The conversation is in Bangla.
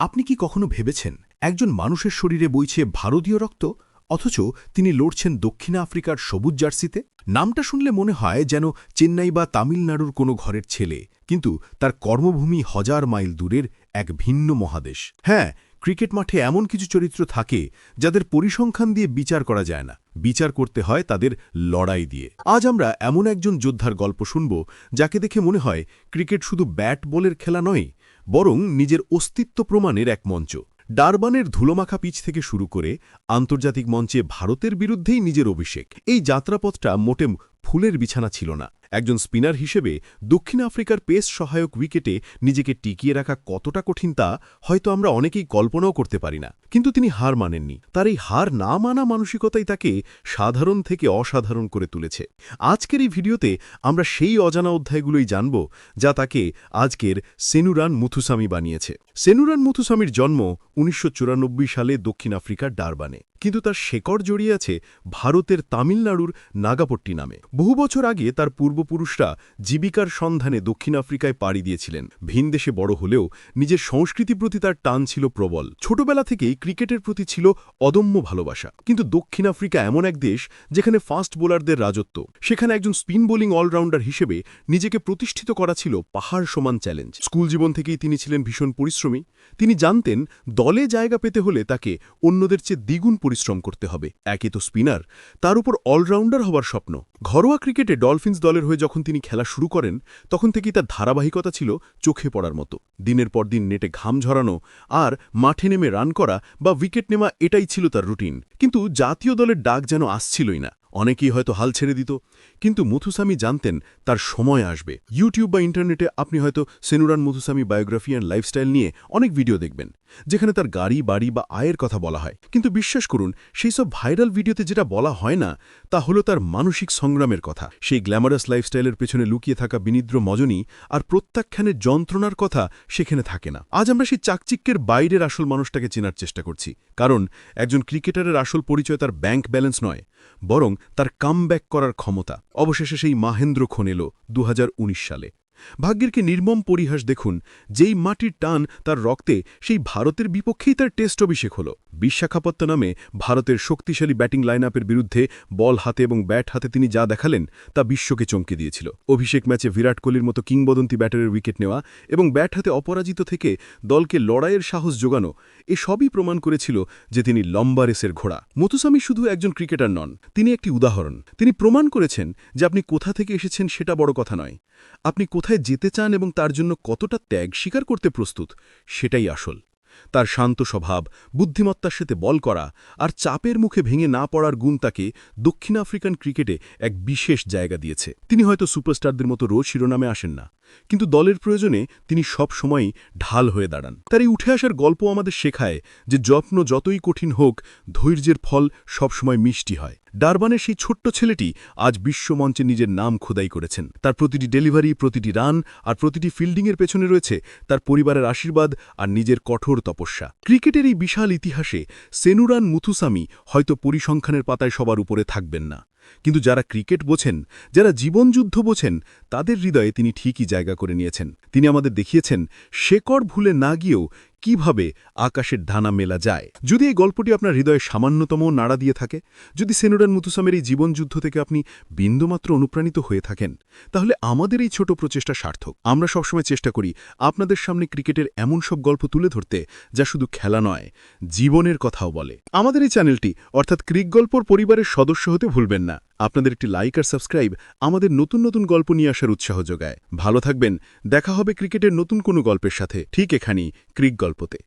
আপনি কি কখনো ভেবেছেন একজন মানুষের শরীরে বইছে ভারতীয় রক্ত? অথচ তিনি লড়ছেন দক্ষিণ আফ্রিকার সবুজ জার্সিতে? নামটা শুনলে মনে হয় যেন চেন্নাই বা তামিলনাড়ুর কোনো ঘরের ছেলে। কিন্তু তার কর্মভূমি হাজার মাইল দূরের এক ভিন্ন মহাদেশ। হ্যাঁ ক্রিকেট মাঠে এমন কিছু চরিত্র থাকে যাদের পরিসংখ্যান দিয়ে বিচার করা যায় না। বিচার করতে হয় তাদের লড়াই দিয়ে। আজ আমরা এমন একজন যোদ্ধার গল্প শুনব যাকে দেখে মনে হয় ক্রিকেট শুধু ব্যাট বলের খেলা নয় বরং নিজের অস্তিত্ব প্রমাণের এক মঞ্চ। ডারবানের ধুলোমাখা পিচ থেকে শুরু করে আন্তর্জাতিক মঞ্চে ভারতের বিরুদ্ধেই নিজের অভিষেক। এই যাত্রাপথটা মোটে ফুলের বিছানা ছিল না। একজন স্পিনার হিসেবে দক্ষিণ আফ্রিকার পেস সহায়ক উইকেটে নিজেকে টিকিয়ে রাখা কতটা কঠিন তা হয়তো আমরা অনেকেই কল্পনাও করতে পারি না। কিন্তু তিনি হার মানেননি। তার এই হার না মানা মানসিকতাই তাকে সাধারণ থেকে অসাধারণ করে তুলেছে। আজকের এই ভিডিওতে আমরা সেই অজানা অধ্যায়গুলোই জানব যা তাকে আজকের সেনুরান মুথুসামি বানিয়েছে। সেনুরান মুথুসামির জন্ম উনিশশো চুরানব্বই সালে দক্ষিণ আফ্রিকার ডারবানে। কিন্তু তার শেকড় জড়িয়ে আছে ভারতের তামিলনাড়ুর নাগাপট্টি নামে। বহু বছর আগে তার পূর্বপুরুষরা জীবিকার সন্ধানে দক্ষিণ আফ্রিকায় পাড়ি দিয়েছিলেন। ভিনদেশে বড় হলেও নিজের সংস্কৃতি প্রতি তার টান ছিল প্রবল। ছোটবেলা থেকেই ক্রিকেটের প্রতি ছিল অদম্য ভালোবাসা। কিন্তু দক্ষিণ আফ্রিকা এমন এক দেশ যেখানে ফাস্ট বোলারদের রাজত্ব, সেখানে একজন স্পিন বোলিং অলরাউন্ডার হিসেবে নিজেকে প্রতিষ্ঠিত করা ছিল পাহাড় সমান চ্যালেঞ্জ। স্কুল জীবন থেকেই তিনি ছিলেন ভীষণ পরিশ্রমী। তিনি জানতেন দলে জায়গা পেতে হলে তাকে অন্যদের চেয়ে দ্বিগুণ পরিশ্রম করতে হবে। একই তো স্পিনার, তার উপর অলরাউন্ডার হবার স্বপ্ন। ঘরোয়া ক্রিকেটে ডলফিন্স দলের হয়ে যখন তিনি খেলা শুরু করেন, তখন থেকেই তার ধারাবাহিকতা ছিল চোখে পড়ার মতো। দিনের পর দিন নেটে ঘাম ঝরানো আর মাঠে নেমে রান করা বা উইকেট নেওয়া এটাই ছিল তার রুটিন। কিন্তু জাতীয় দলের ডাক যেন আসছিলই না। অনেকেই হয়তো হাল ছেড়ে দিত, কিন্তু মুথুসামি জানতেন তার সময় আসবে। ইউটিউব বা ইন্টারনেটে আপনি হয়তো Senuran Muthusamy biography and lifestyle নিয়ে অনেক ভিডিও দেখবেন, যেখানে তার গাড়ি, বাড়ি বা আয়ের কথা বলা হয়। কিন্তু বিশ্বাস করুন, সেই সব ভাইরাল ভিডিওতে যেটা বলা হয় না, তা হলো তার মানসিক সংগ্রামের কথা। সেই গ্ল্যামারাস লাইফস্টাইলের পেছনে লুকিয়ে থাকা বিনিদ্র মজনী আর প্রত্যাখ্যানের যন্ত্রণার কথা সেখানে থাকে না। আজ আমরা সেই চাকচিক্যের বাইরের আসল মানুষটাকে চেনার চেষ্টা করছি, কারণ একজন ক্রিকেটারের আসল পরিচয় তার ব্যাংক ব্যালেন্স নয়, বরং তার কামব্যাক করার ক্ষমতা। অবশেষে সেই মাহেন্দ্র খন এলো দু সালে। ভাগ্যের কি নির্মম পরিহাস দেখুন, যেই মাটির টান তার রক্তে, সেই ভারতের বিপক্ষেই তার টেস্ট অভিষেক হল। বিশাখাপত্ত নামে ভারতের শক্তিশালী ব্যাটিং লাইন বিরুদ্ধে বল হাতে এবং ব্যাট হাতে তিনি যা দেখালেন, তা বিশ্বকে চমকে দিয়েছিল। অভিষেক ম্যাচে বিরাট কোহলির মতো কিংবদন্তি ব্যাটারের উইকেট নেওয়া এবং ব্যাট হাতে অপরাজিত থেকে দলকে লড়াইয়ের সাহস জোগানো, এ সবই প্রমাণ করেছিল যে তিনি লম্বা রেসের ঘোড়া। মতুসামি শুধু একজন ক্রিকেটার নন, তিনি একটি উদাহরণ। তিনি প্রমাণ করেছেন যে আপনি কোথা থেকে এসেছেন সেটা বড় কথা নয়। আপনি কোথায় যেতে চান এবং তার জন্য কতটা ত্যাগ স্বীকার করতে প্রস্তুত, সেটাই আসল। তার শান্ত স্বভাব, বুদ্ধিমত্তার সাথে বল করা আর চাপের মুখে ভেঙে না পড়ার গুণ তাকে দক্ষিণ আফ্রিকান ক্রিকেটে এক বিশেষ জায়গা দিয়েছে। তিনি হয়তো সুপারস্টারদের মতো রোজ শিরোনামে আসেন না। কিন্তু দলের প্রয়োজনে তিনি সব সময়ই ঢাল হয়ে দাঁড়ান। তার এই উঠে আসার গল্প আমাদের শেখায় যে যত্ন যতই কঠিন হোক, ধৈর্যের ফল সবসময় মিষ্টি হয়। ডারবানের সেই ছোট্ট ছেলেটি আজ বিশ্বমঞ্চে নিজের নাম খোদাই করেছেন। তার প্রতিটি ডেলিভারি, প্রতিটি রান আর প্রতিটি ফিল্ডিংয়ের পেছনে রয়েছে তার পরিবারের আশীর্বাদ আর নিজের কঠোর তপস্যা। ক্রিকেটের এই বিশাল ইতিহাসে সেনুরান মুথুসামি হয়তো পরিসংখ্যানের পাতায় সবার উপরে থাকবেন না। কিন্তু যারা ক্রিকেট বোঝেন, যারা জীবনযুদ্ধ বোঝেন, তাদের হৃদয়ে তিনি ঠিকই জায়গা করে নিয়েছেন। তিনি আমাদের দেখিয়েছেন, শেকড় ভুলে না গিয়েও কীভাবে আকাশের ধানা মেলা যায়? যদি এই গল্পটি আপনার হৃদয়ে সামান্যতম নাড়া দিয়ে থাকে, যদি সেনুরান মুতুসামের এই জীবনযুদ্ধ থেকে আপনি বিন্দুমাত্র অনুপ্রাণিত হয়ে থাকেন, তাহলে আমাদের এই ছোট প্রচেষ্টা সার্থক। আমরা সবসময় চেষ্টা করি আপনাদের সামনে ক্রিকেটের এমন সব গল্প তুলে ধরতে, যা শুধু খেলা নয়, জীবনের কথাও বলে। আমাদের এই চ্যানেলটি, অর্থাৎ ক্রিক গল্পর পরিবারের সদস্য হতে ভুলবেন না। আপনাদের একটি লাইক আর সাবস্ক্রাইব আমাদের নতুন নতুন গল্প নিয়ে আসার উৎসাহ যোগায়। ভালো থাকবেন, দেখা হবে ক্রিকেটের নতুন কোনো গল্পের সাথে। ঠিক এখানেই ক্রিক গল্পতে।